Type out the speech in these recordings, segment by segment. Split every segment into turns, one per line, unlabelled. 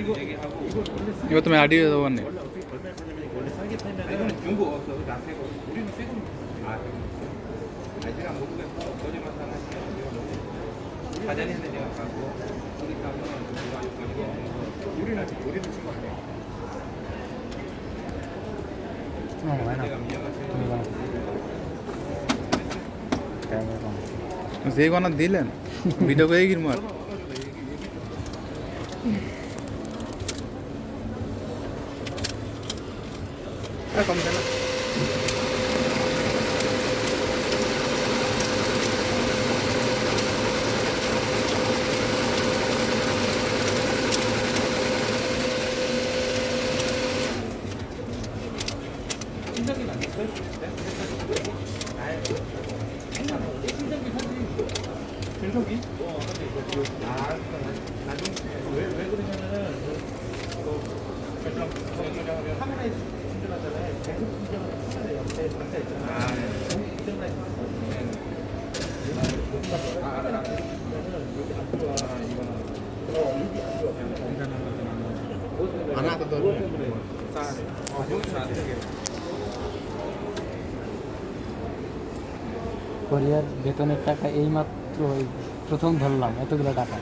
이거 얘기하고 이거 원래
এবার তুমি আডিয়ে দেবো নে
원래 어떻게 얼마 팔면 원래 싸게 팔면 이거는 중고 없어. 나 새거. 우리는 새거. 아, 아니랑 모두가 거짓말 하나 사전에 내가 가고 우리 가면 누가 이거 우리는 지금 우리는 친구 아니야.
হয় না
내가 미안하지.
তুমি গণো কেমন গণো
যে গনা দিলেন ভিডিও করে গির মার
할 겁니다. 진석이? 어, 근데 이거 아, 나중에 왜왜 그러냐면은 또 결정 결정하면 카메라에
কোরিয়ার বেতনের টাকা এইমাত্র প্রথম ধরলাম এতগুলো টাকা।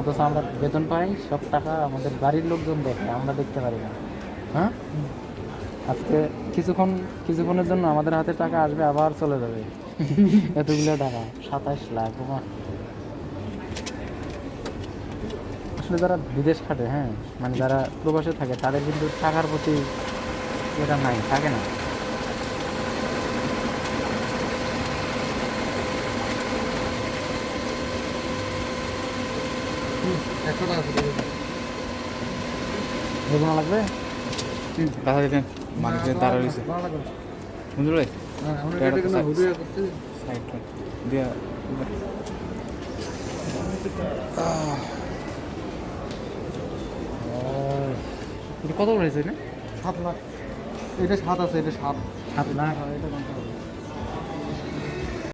অথচ আমরা বেতন পাই, সব টাকা আমাদের বাড়ির লোকজন দেখে, আমরা দেখতে পারি না। হ্যাঁ? আজকে কিছুক্ষণ, কিছুক্ষণের জন্য আমাদের হাতে টাকা আসবে, আবার চলে যাবে। এতগুলো টাকা, সাতাশ লাখ। আসলে যারা বিদেশ খাটে হ্যাঁ মানে যারা প্রবাসে থাকে, তাদের কিন্তু টাকার প্রতি এটা নাই, থাকে না।
একশো টাকা
লাগবে
দাঁড়া রয়েছে। বুঝলো? দিয়া
কত রয়েছে না
সাত লাখ। এটা সাত আছে এটা সাত।
সাত লাখ।
হ্যাঁ, এটা।